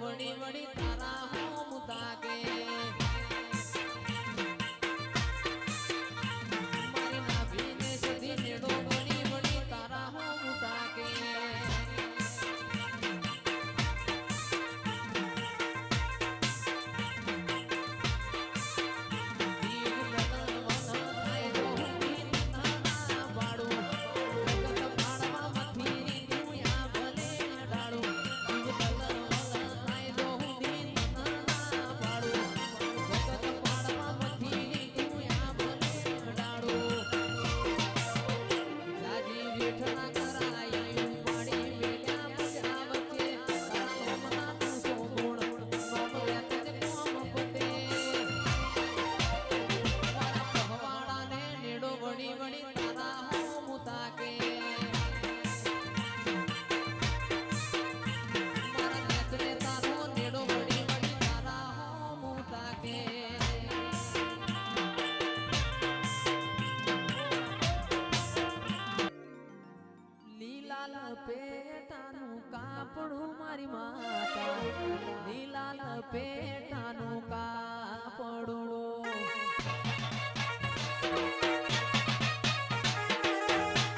વળી વળી તારા પેટાનું કાપડું મારી માં